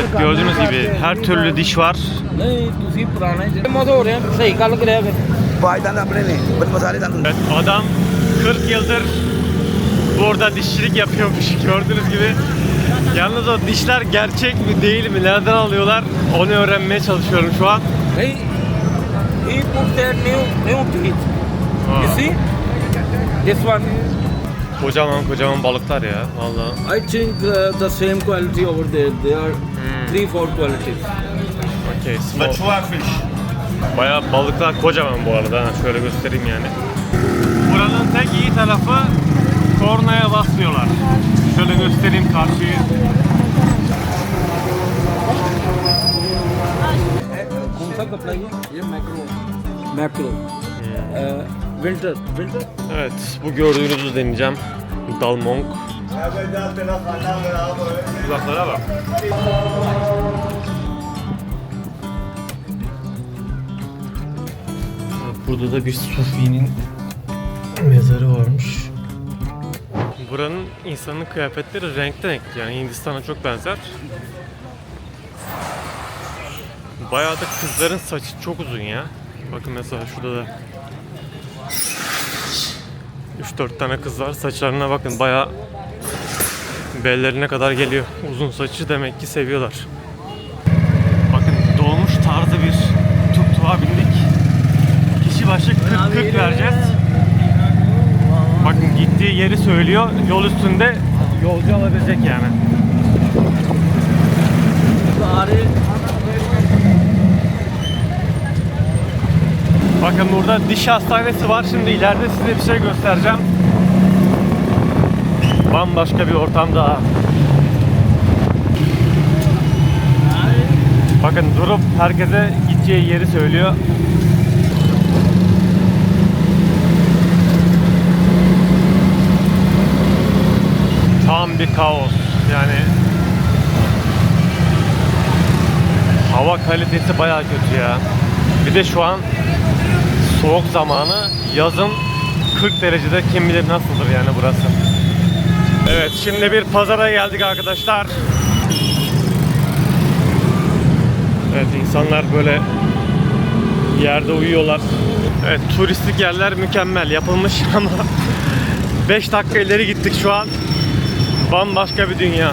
Evet, gördüğünüz gibi her türlü diş var. ਨਹੀਂ ਤੁਸੀਂ ਪੁਰਾਣੇ ਜਿਹੜੇ ਮਤ ਹੋ ਰਹੇ ਆ ਸਹੀ ਗੱਲ ਕਰਿਆ ਫਿਰ ਪਾਜ ਦੰਦ ਆਪਣੇ ਨੇ ਬਦ ਮਸਾਲੇ ਦੰਦ ਹੁੰਦੇ Evet, adam 40 yıldır burada dişçilik yapıyormuş gördüğünüz gibi. Yalnız o dişler gerçek mi değil mi nereden alıyorlar onu öğrenmeye çalışıyorum şu an. ਨਹੀਂ he put their new new teeth you see this one Kocaman kocaman balıklar ya vallahi. I think uh, the same quality over there there are three four qualities Okay, small. Bayağı balıklar kocaman bu arada. ha, Şöyle göstereyim yani. Buranın tek iyi tarafı kornaya basmıyorlar. Şöyle göstereyim karşıyı. कौन सा कपड़ा ये ये macro macro Winter. Winter? Evet, bu gördüğünüzü deneyeceğim. Dalmong. Kulaklara bak. Burada da bir Sufi'nin mezarı varmış. Buranın insanın kıyafetleri renkli renkli yani Hindistan'a çok benzer. Bayağı da kızların saçı çok uzun ya. Bakın mesela şurada da 3-4 tane kız var. Saçlarına bakın bayağı bellerine kadar geliyor. Uzun saçı demek ki seviyorlar. Bakın dolmuş tarzı bir tuk-tuğa bindik. Kişi başı 40-40 vereceğiz. Bakın gittiği yeri söylüyor. Yol üstünde yolcu alabilecek yani. सारे Bakın burada diş hastanesi var. Şimdi ileride size bir şey göstereceğim. Bambaşka bir ortam daha. Bakın durup herkese gideceği yeri söylüyor. Tam bir kaos. Yani hava kalitesi bayağı kötü ya. Bir de şu an soğuk zamanı yazın 40 derecede kim bilir nasıldır yani burası. Evet şimdi bir pazara geldik arkadaşlar. Evet insanlar böyle yerde uyuyorlar. Evet turistik yerler mükemmel yapılmış ama 5 dakika ileri gittik şu an. Bambaşka bir dünya.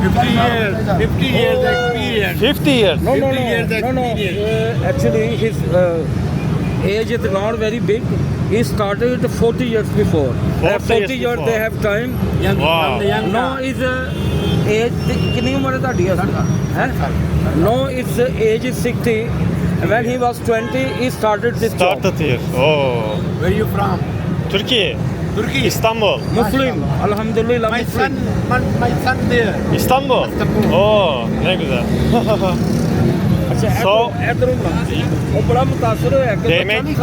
50 years 50 years experience 50 years. no no 50 no years no no experience. uh, actually his uh, age is not very big he started 40 years before 40 40 years years before. they have time young Wow. from the young no is uh, age ਕਿੰਨੀ ਉਮਰ ਹੈ ਤੁਹਾਡੀ ਇਸ ਹੈ no its uh, age is 60 when he was 20 he started this job Started here. Oh. where you from Türkiye. Turkey. Istanbul. Muslim. Alhamdulillah my Muslim. Son, my, my son there. İstanbul. İstanbul. Oo ne güzel. so, Erzurum. O bura. Demek. Demek.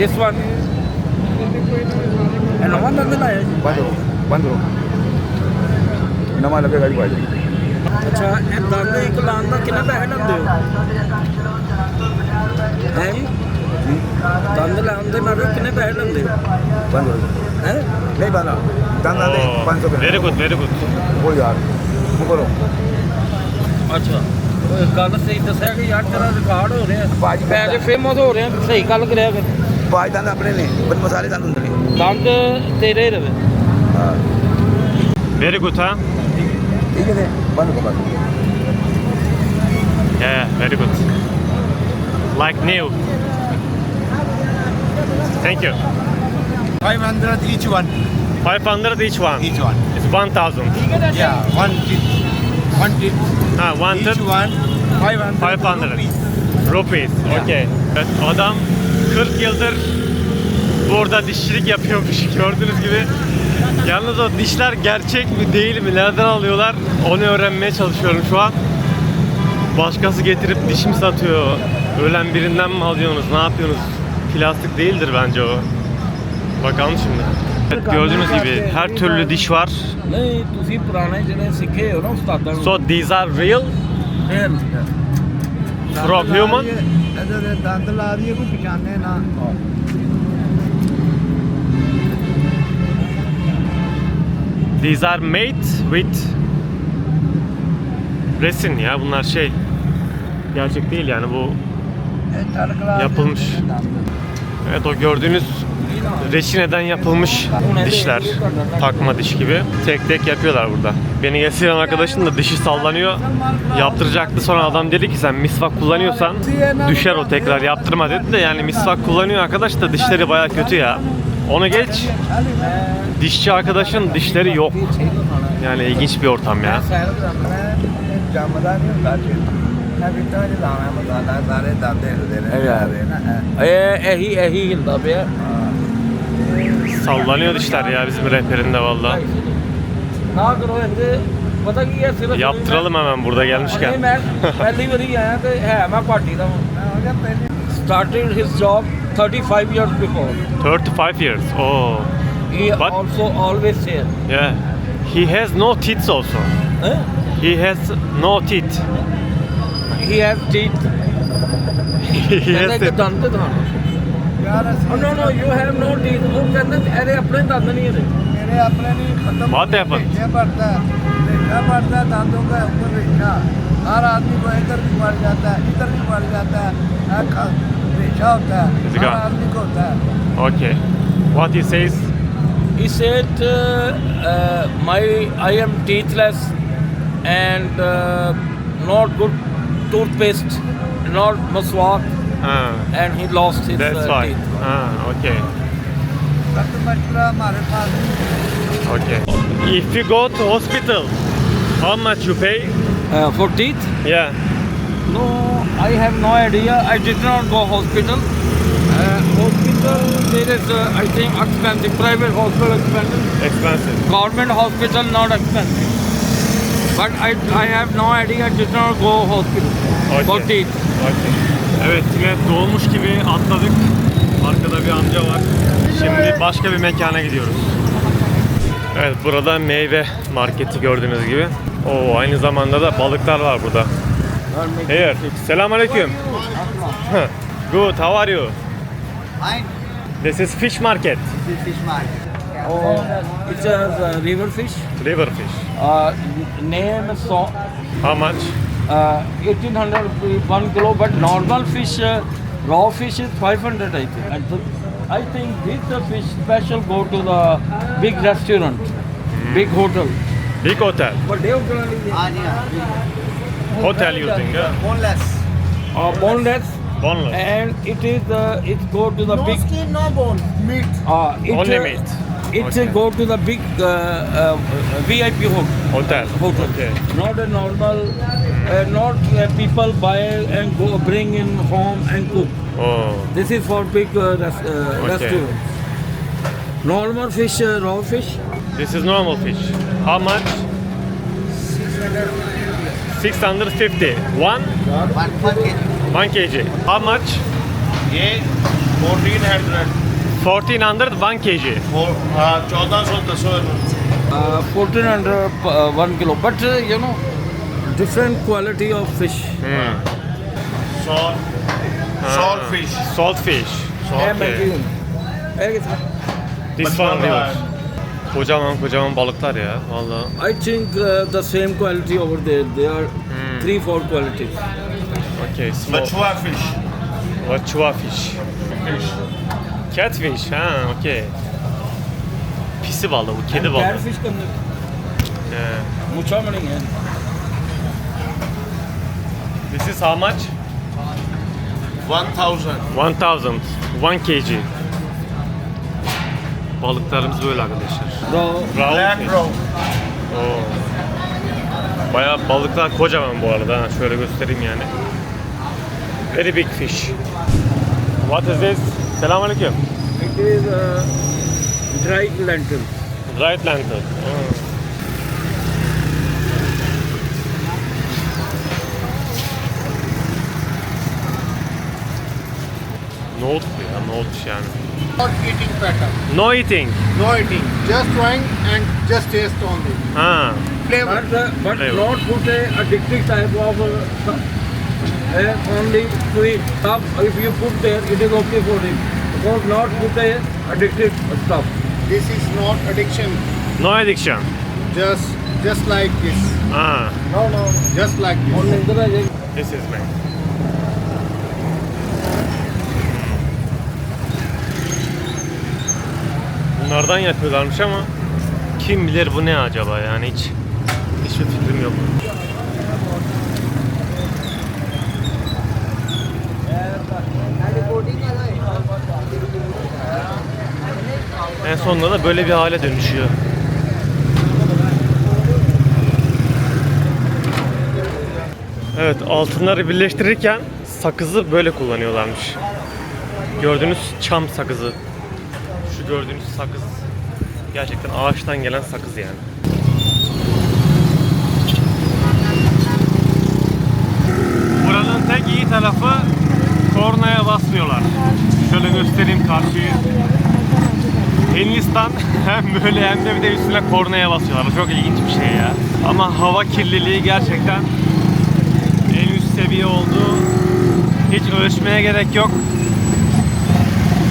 This one. ਜੀ ਬੰਦ ਹੋ ਬੰਦ ਹੋ ਨਵਾਂ ਲੱਗੇਗਾ ਜੀ ਭਾਈ ਅੱਛਾ ਇਹ ਦੰਦ ਇੱਕ ਲਾਉਣ ਦਾ ਕਿੰਨੇ ਪੈਸੇ ਲੈਂਦੇ ਹੋ? ਹੈ? ਦੰਦ ਲਾਉਣ ਦੇ ਨਾਲ ਕਿੰਨੇ ਪੈਸੇ ਲੈਂਦੇ ਹੋ? ਬੰਦ ਹੋ? ਨਹੀਂ ਬੰਦ ਦੰਦਾਂ ਦੇ 500 ਰੁਪਏ। Very good, very good. ਕੋਈ ਯਾਰ ਮੁਕਰੋ ਅੱਛਾ ਗੱਲ ਸਹੀ ਦੱਸਿਆ ਕਿ ਯਾਰ ਤੇਰਾ ਰਿਕਾਰਡ ਹੋ ਰਿਹਾ। ਭਾਜੀ ਪੈਸੇ ਫੇਮਸ ਹੋ ਰਹੇ ਸਹੀ ਗੱਲ ਕਰਿਆ ਕਰ very good. Like new. Thank you. 500 each one. 500 each one? Each one. It's 1000. Yeah, one tip. One tip. Ah, one each one, 500, 500 rupees. rupees. Yeah. okay. Adam, 40 yıldır burada dişçilik yapıyormuş gördüğünüz gibi. Yalnız o dişler gerçek mi değil mi nereden alıyorlar onu öğrenmeye çalışıyorum şu an. Başkası getirip dişim satıyor. Ölen birinden mi alıyorsunuz ne yapıyorsunuz? Plastik değildir bence o. Bakalım şimdi. Evet, gördüğünüz gibi her türlü diş var. So these are real? From human? ਇਹਦੇ ਦੇ ਦੰਦ ਲਾ ਦਈਏ ਕੋਈ ਪਛਾਣੇ ਨਾ These are made with resin ya bunlar şey gerçek değil yani bu ਇਹ ਤੜਕਲਾ Yapılmış. evet o gördüğünüz reçineden yapılmış dişler takma diş gibi tek tek yapıyorlar burada. Beni getiren arkadaşın da dişi sallanıyor yaptıracaktı sonra adam dedi ki sen misvak kullanıyorsan düşer o tekrar yaptırma dedi de yani misvak kullanıyor arkadaş da dişleri baya kötü ya. Onu geç dişçi arkadaşın dişleri yok. Yani ilginç bir ortam ya. ਸੈਰ ਕਰਨਾ ਜੰਮਦਾ ਨਹੀਂ ਹੁੰਦਾ ਜੀ ਇਹ ਵੀ ਤਾਂ ਲਾਣਾ ਮਸਾਲਾ ਸਾਰੇ ਦੰਦ ਹਿਲਦੇ ਨੇ ਇਹ ਨਾ ਇਹ ਇਹੀ ਇਹੀ ਹਿਲਦਾ ਪਿਆ Sallanıyor işler ya bizim rehberinde valla. Yaptıralım hemen burada gelmişken. Started his job 35 years before. 35 years. Oh. He But also always here. Yeah. He has no teeth also. Huh? He has no teeth. He has teeth. he has teeth. ਦੰਦ ਤੁਹਾਨੂੰ ਯਾਰ Oh, no, no, you have no teeth. ਉਹ ਕਹਿੰਦੇ ਇਹਦੇ ਆਪਣੇ ਦੰਦ ਨਹੀਂ ਇਹਦੇ मेरे अपने नहीं खत्म What happened? रेशा पड़ता है रेशा पड़ता है दांतों का ऊपर रेशा हर आदमी को इधर भी पड़ जाता है इधर भी पड़ जाता है हाँ, ख- रेशा होता है इसका- हर आदमी को होता है Okay. What he says? He said, uh, uh, "My I am teethless and uh, not good toothpaste, not maswak, Ah, Ah. and he lost his That's uh, why. teeth. Ah, okay. Okay. If you go to hospital, how much you pay? Uh, for teeth? Yeah. No, I have no idea. I did not go hospital. Uh, hospital there is, uh, I think, expensive. Private hospital expensive. Expensive. Government hospital not expensive. But I, I have no idea. I did not go hospital Okay. for teeth. Okay. Evet yine dolmuş gibi atladık. Arkada bir amca var. Şimdi başka bir mekana gidiyoruz. Evet burada meyve marketi gördüğünüz gibi. Oo aynı zamanda da balıklar var burada. Here. Selamünaleyküm. Good. How are you? Fine. This is fish market. Fish market. Oh, it's a, river fish. River fish. Uh, name is so, How much? Uh, 1800 one kilo, but normal fish, uh, raw fish is 500 I think. And the, I think this fish special go to the big restaurant, hmm. big hotel. Big hotel. But they hotel ah, Hotel you think, yeah. Boneless. Uh, boneless. Boneless. And it is uh, it go to the no big skin, no bone, meat. Uh, it, Only uh, meat. It's a go to the big uh, uh, VIP hotel. Hotel. Uh, hotel. Okay. Not a normal, uh, not uh, people buy and go bring in home and cook. Oh. This is for big uh, res uh, okay. restaurants. Normal fish, uh, raw fish. This is normal fish. How much? 650. 650. One? One, one kg. One kg. How much? Yeah, 1400. 1401 kg. Four- uh, 1400 so Uh, 1400 uh, 1 kilo. But uh, you know, different quality of fish. Hmm. Uh, salt, uh, salt fish. Salt fish. Salt fish. This uh, one not diyor. Kocaman kocaman balıklar ya. Valla. I think uh, the same quality over there. They are hmm. three, four qualities. Okay. Small. Machua fish. Machua fish. Fish. Catfish ha okey. Pisi balığı bu kedi balığı. Catfish kanlı. Mucho meaning yeah. This is how much? 1000. 1000. 1 kg. Balıklarımız böyle arkadaşlar. Raw. Black fish. roe. Oo. Bayağı balıklar kocaman bu arada. Şöyle göstereyim yani. Very big fish. What is this? Selamünaleyküm. it is uh, dried lentil Dried lentil. Hmm. Ne Nohut bu ya, nohut yani. Not eating pattern. No eating. No eating. Just trying and just taste only. Ha. Flavor. But, uh, but Flavor. not put a addictive type of uh, uh, on the stuff. If you put there, it is okay for him. Because not put a addictive stuff. This is not addiction. No addiction. Just just like this. Ah. No, no. Just like this. This is me. Bunlardan yapıyorlarmış ama kim bilir bu ne acaba yani hiç hiçbir fikrim yok. En sonunda da böyle bir hale dönüşüyor. Evet altınları birleştirirken sakızı böyle kullanıyorlarmış. Gördüğünüz çam sakızı. Şu gördüğünüz sakız gerçekten ağaçtan gelen sakız yani. Buranın tek iyi tarafı kornaya basmıyorlar. Şöyle göstereyim karşıyı. Hindistan hem böyle hem de bir de üstüne kornaya basıyorlar. Bu Çok ilginç bir şey ya. Ama hava kirliliği gerçekten en üst seviye olduğu hiç ölçmeye gerek yok.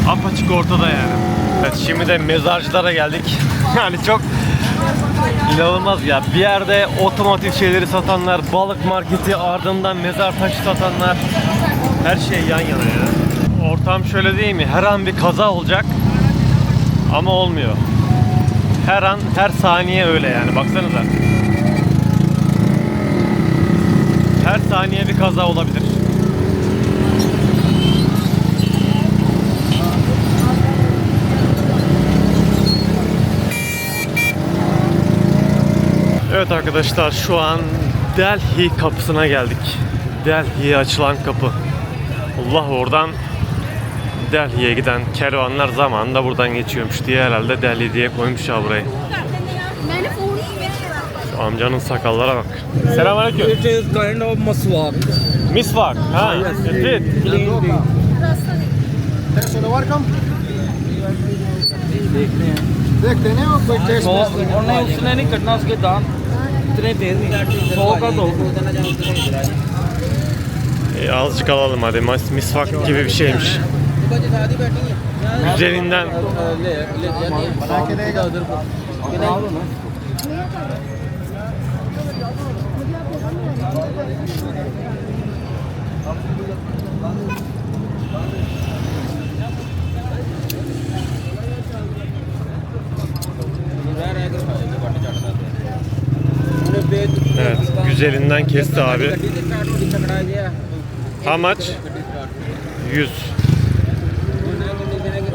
Apaçık ortada yani. Evet şimdi de mezarcılara geldik. yani çok inanılmaz ya. Bir yerde otomotiv şeyleri satanlar, balık marketi ardından mezar taşı satanlar. Her şey yan yana ya. Ortam şöyle değil mi? Her an bir kaza olacak. Ama olmuyor. Her an, her saniye öyle yani. Baksanıza. Her saniye bir kaza olabilir. Evet arkadaşlar şu an Delhi kapısına geldik. Delhi'ye açılan kapı. Allah oradan Delhi'ye giden kervanlar zamanında buradan geçiyormuş diye herhalde Delhi diye koymuş ya burayı. मैंने फोन ही किया Şu amcanın sakallara bak. Selamünaleyküm. It is kind of maswak. Misvak. Ha, it did. Clean thing. देखते हैं देखते हैं वो कोई टेस्ट सौ उन्होंने उसने नहीं कटना उसके दांत इतने तेज नहीं सौ का तो E, azıcık alalım hadi. Mis- Misvak gibi bir şeymiş. Üzerinden. Evet, güzelinden kesti abi. How much? 100.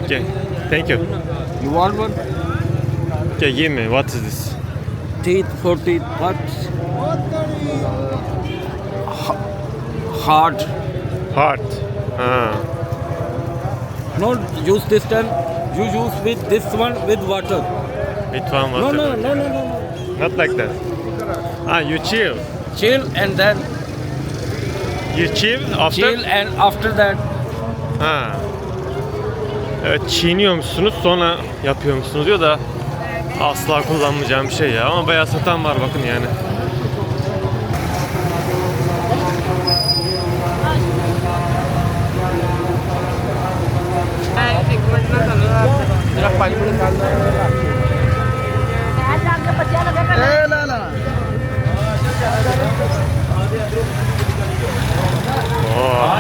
Okay. Thank you. You want one? Okay, give me. What is this? Teeth for teeth. What? Hard. Heart. Ha. No, use this time. You use with this one with water. With one water. no, no, no, no, no. Not like that. Ah, you chill. Chill and then You chill after? chill and after that Ha. Evet çiğniyormuşsunuz sonra yapıyormuşsunuz diyor da asla kullanmayacağım bir şey ya ama bayağı satan var bakın yani. Oo.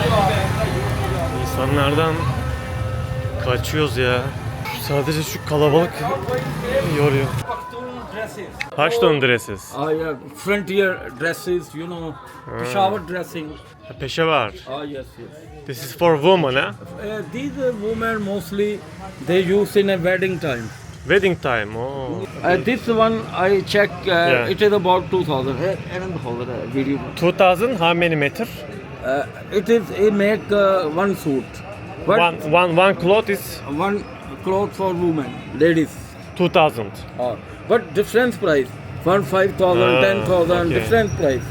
İnsanlardan kaçıyoruz ya. Sadece şu kalabalık yoruyor. Pashtun dresses. Ah, yeah, frontier dresses, you know, Peshawar dressing. Peshawar. Ah, yes, yes. This is for women, eh? Uh, these uh, women mostly they use in a wedding time. Wedding time. Oh. Uh, this one I check. Uh, Yeah. It is about two thousand. Hey, Aaron, hold it, uh, video. 2000 how many meter? Uh, it is a make uh, one suit. But One, one, one cloth is one cloth for women, ladies. 2000. Uh, but different price. One five thousand, Ah, ten thousand, okay. different price.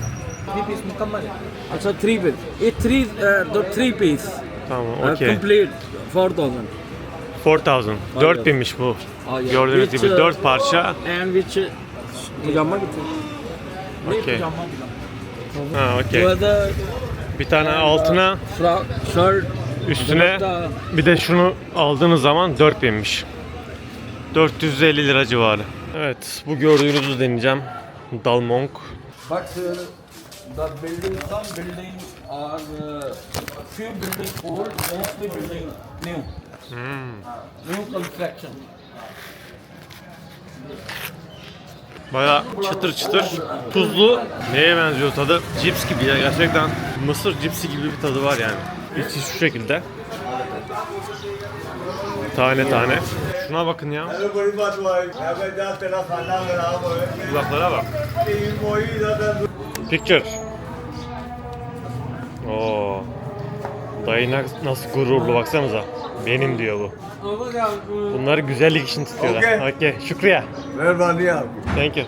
Three piece मुकम्मल है. अच्छा three piece. It three uh, the three piece. Tamam, Uh, okey. Complete 4000. 4000. 4000'miş bu. Oh, yeah. Gördüğünüz Which, gibi uh, 4 parça. And which uh, pajama कितने? नहीं, Okay. pajama Ha, The okey. other Bir tane altına, frock, shirt, üstüne bir de şunu aldığınız zaman 4000'miş. 450 lira civarı. Evet, bu gördüğünüzü deneyeceğim. Dalmonk. Uh, the building, some building are uh, few building old, mostly building new. New construction. Baya çıtır çıtır, tuzlu. Neye benziyor tadı? Cips gibi ya gerçekten. Mısır cipsi gibi bir tadı var yani. İçi şu şekilde. Tane tane. Şuna bakın ya. Kulaklara bak. Picture. Oo. Dayı nasıl gururlu baksanıza. Benim diyor bu. Bunları güzellik için tutuyorlar. Okay. okay. Şükriye. Merhaba Thank you.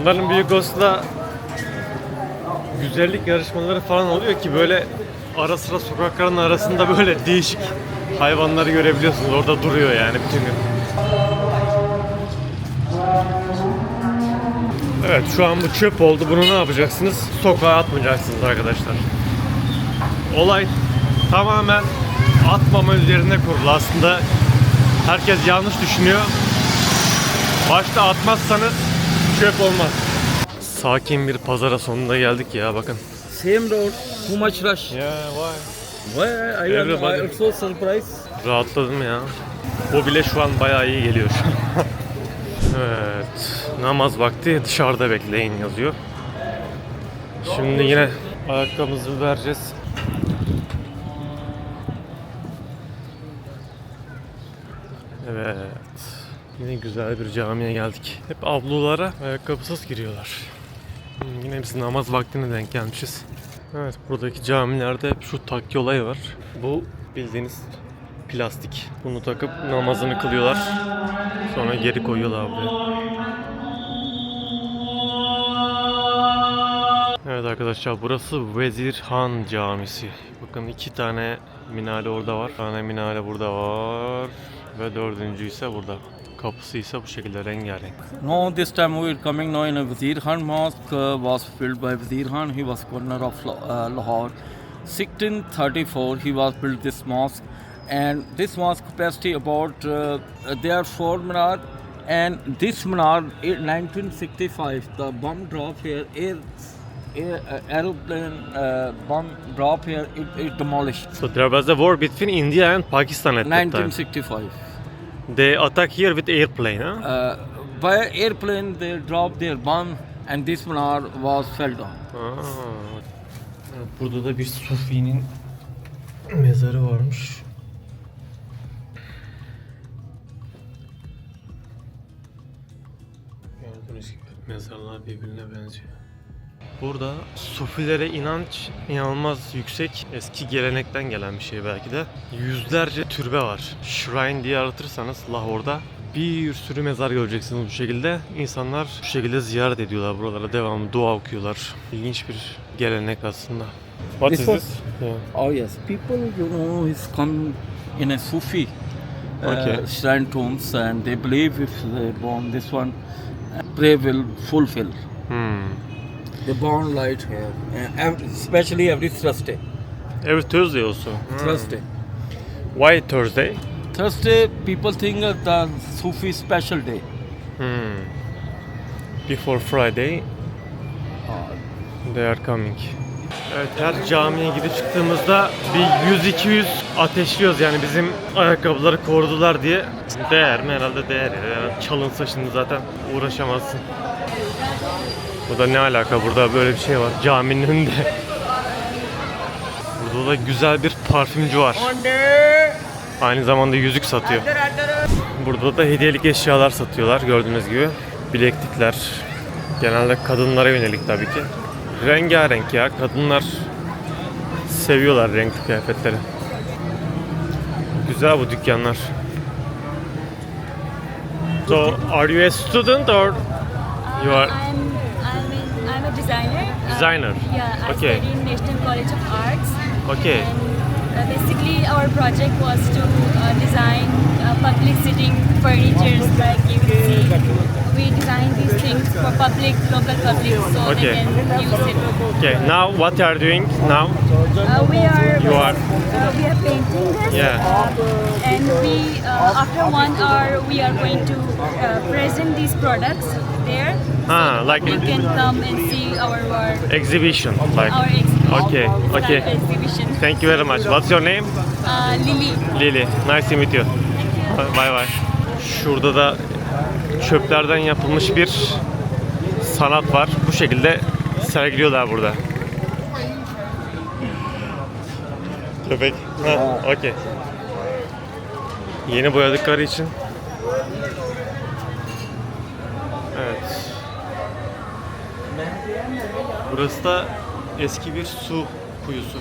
Bunların büyük olsa da güzellik yarışmaları falan oluyor ki böyle ara sıra sokakların arasında böyle değişik hayvanları görebiliyorsunuz. Orada duruyor yani bütün gün. Evet şu an bu çöp oldu. Bunu ne yapacaksınız? Sokağa atmayacaksınız arkadaşlar. Olay tamamen atmama üzerine kurulu. Aslında herkes yanlış düşünüyor. Başta atmazsanız çöp olmaz. Sakin bir pazara sonunda geldik ya bakın. Same road, too much rush. Ya vay. Why I, I, Everybody- I'm so surprised. Rahatladım ya. Bu bile şu an bayağı iyi geliyor şu an. evet. Namaz vakti dışarıda bekleyin yazıyor. Şimdi yine ayakkabımızı vereceğiz. Evet. Yine güzel bir camiye geldik. Hep avlulara ayakkabısız giriyorlar. Hmm, Yine biz namaz vaktine denk gelmişiz. Evet buradaki camilerde hep şu takki olayı var. Bu bildiğiniz plastik. Bunu takıp namazını kılıyorlar. Sonra geri koyuyorlar buraya. Evet arkadaşlar burası Vezir Han Camisi. Bakın iki tane minare orada var. Bir tane minare burada var. Ve dördüncü ise burada. Kapısı ise bu şekilde rengarenk. No, this time we were coming now in a Wazir Khan mosque uh, was built by Wazir Khan. He was governor of uh, Lahore. 1634 he was built this mosque and this mosque capacity about uh, there are four minar and this minar in 1965 the bomb drop here air, air uh, aeroplane uh, bomb drop here it, it demolished So there was a war between India and Pakistan at that time. 1965 They attack here with airplane, huh? uh, by airplane they dropped their bomb and this minar was fell down Aa. Evet, Burada da bir Sufi'nin mezarı varmış. Gördüğünüz gibi mezarlar birbirine benziyor. Burada Sufilere inanç inanılmaz yüksek. Eski gelenekten gelen bir şey belki de. Yüzlerce türbe var. Shrine diye aratırsanız Lahore'da bir sürü mezar göreceksiniz bu şekilde. İnsanlar bu şekilde ziyaret ediyorlar buralara. Devamlı dua okuyorlar. İlginç bir gelenek aslında. What This is was- this? Yeah. Oh yes, people you know is come in a Sufi uh, Okay. shrine tombs and they believe if they burn this one, uh, prayer will fulfill. Hmm. They burn light here, and every, especially every Thursday. Every Thursday also. Hmm. Thursday. Why Thursday? Thursday, people think of the Sufi special day. Hmm. Before Friday they are coming. Evet her camiye gidip çıktığımızda bir 100-200 ateşliyoruz yani bizim ayakkabıları korudular diye. Değer mi? Herhalde değer. Yani çalınsa şimdi zaten uğraşamazsın. Bu da ne alaka burada böyle bir şey var caminin önünde. Burada da güzel bir parfümcü var. Aynı zamanda yüzük satıyor. Burada da hediyelik eşyalar satıyorlar gördüğünüz gibi. Bileklikler. Genelde kadınlara yönelik tabii ki. Rengarenk ya. Kadınlar seviyorlar renkli kıyafetleri. Güzel bu dükkanlar. So, are you a student or you are designer. Uh, Designer. yeah, I Okay. study in National College of Arts. okay? And basically, our project was to uh, design uh, public sitting furniture like you can see. We designed these things for public, local public, so Okay. they can use it. Okay, now what you are doing now? Uh, we are You are- uh, we are painting this, Yeah. uh, and we uh, after one hour we are going to uh, present these products there. Ah, like You can come and see our work, exhibition, like. our exhibition. Okay, It's okay. exhibition. Thank you very much. What's your name? Uh, Lily. Lily. Nice to meet you. Bye bye. Şurada da çöplerden yapılmış bir sanat var. Bu şekilde sergiliyorlar burada. Köpek. Ha, okey. Yeni boyadıkları için. Evet. Burası da eski bir su kuyusu.